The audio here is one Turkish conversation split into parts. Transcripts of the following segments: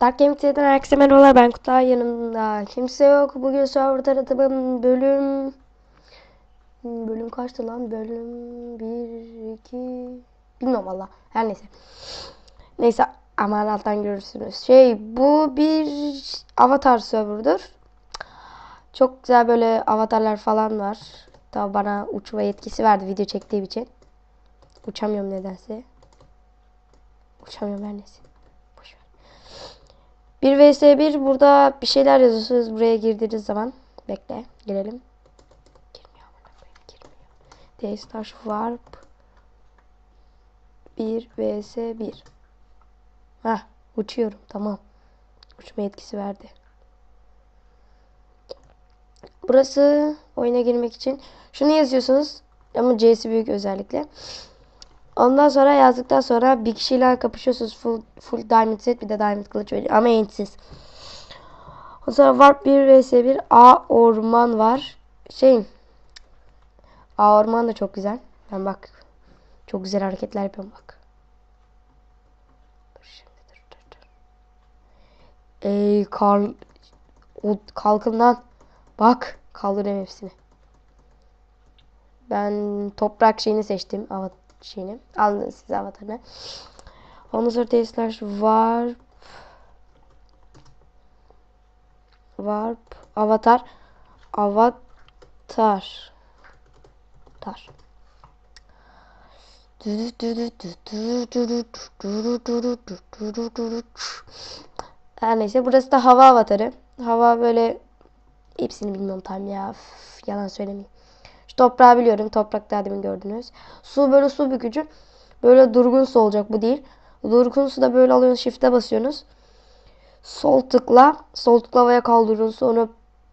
Dark Gaming TV'den herkese merhabalar. Ben Kutay yanımda. Kimse yok. Bugün server tanıtımım bölüm... Bölüm kaçtı lan? Bölüm 1, 2... Bilmiyorum valla. Her neyse. Neyse aman alttan görürsünüz. Şey bu bir avatar serverdır. Çok güzel böyle avatarlar falan var. Tabi bana uçma yetkisi verdi video çektiğim için. Uçamıyorum nedense. Uçamıyorum her neyse. Boş ver. 1 vs 1 burada bir şeyler yazıyorsunuz buraya girdiğiniz zaman. Bekle girelim. Girmiyor koyayım girmiyor. D-Star Warp 1 vs 1 Hah uçuyorum tamam. Uçma yetkisi verdi. Burası oyuna girmek için şunu yazıyorsunuz ama C'si büyük özellikle. Ondan sonra yazdıktan sonra bir kişiyle kapışıyorsunuz. Full, full diamond set bir de diamond kılıç veriyor. Ama ensiz. Ondan sonra warp 1 vs 1 A orman var. Şey A orman da çok güzel. Ben bak çok güzel hareketler yapıyorum bak. Dur şimdi dur dur dur. Ey kal o kalkın lan. Bak kaldırıyorum hepsini. Ben toprak şeyini seçtim. Avat şeyini. Alın size avatarını. Ondan sonra testler var. Warp. Avatar. Avatar. Tar. Her neyse burası da hava avatarı. Hava böyle hepsini bilmiyorum tam ya. Üf, yalan söylemeyeyim. Toprağı biliyorum. Toprak daha demin gördünüz. Su böyle su bükücü. Böyle durgun su olacak bu değil. Durgun su da böyle alıyorsunuz. Shift'e basıyorsunuz. Sol tıkla. Sol tıkla havaya kaldırıyorsunuz. Sonra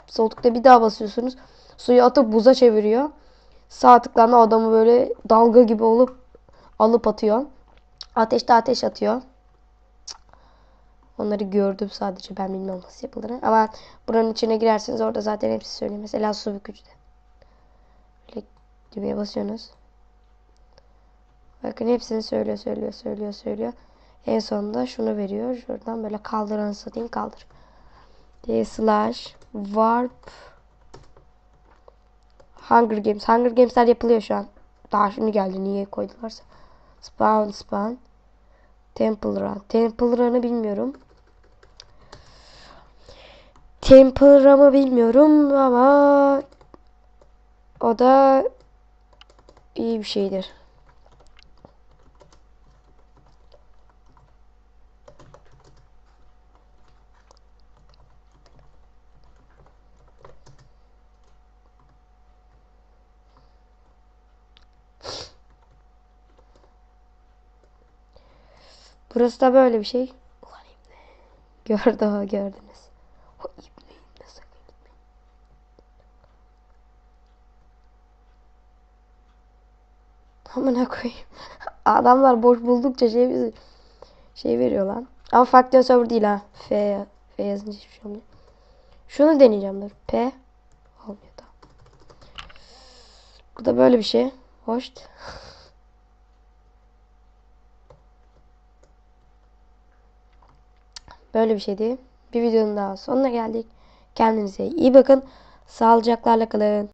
sol tıkla bir daha basıyorsunuz. Suyu atıp buza çeviriyor. Sağ tıkla adamı böyle dalga gibi olup alıp atıyor. Ateşte ateş atıyor. Onları gördüm sadece. Ben bilmiyorum nasıl yapıldığını. Ama buranın içine girerseniz orada zaten hepsi söylüyor. Mesela su bükücüde. Düğmeye basıyorsunuz. Bakın hepsini söylüyor, söylüyor, söylüyor, söylüyor. En sonunda şunu veriyor. Şuradan böyle kaldıran satayım kaldır. D slash warp Hunger Games. Hunger Games'ler yapılıyor şu an. Daha şimdi geldi. Niye koydularsa. Spawn spawn. Temple Run. Temple Run'ı bilmiyorum. Temple Run'ı bilmiyorum ama o da iyi bir şeydir. Burası da böyle bir şey. Gördü o gördünüz. Amına koyayım. Adamlar boş buldukça şey bizi şey veriyor lan. Ama faktör server değil ha. F F yazınca hiçbir şey olmuyor. Şunu deneyeceğim dur. P olmuyor tamam. Bu da böyle bir şey. Hoş. Böyle bir şeydi. Bir videonun daha sonuna geldik. Kendinize iyi bakın. Sağlıcaklarla kalın.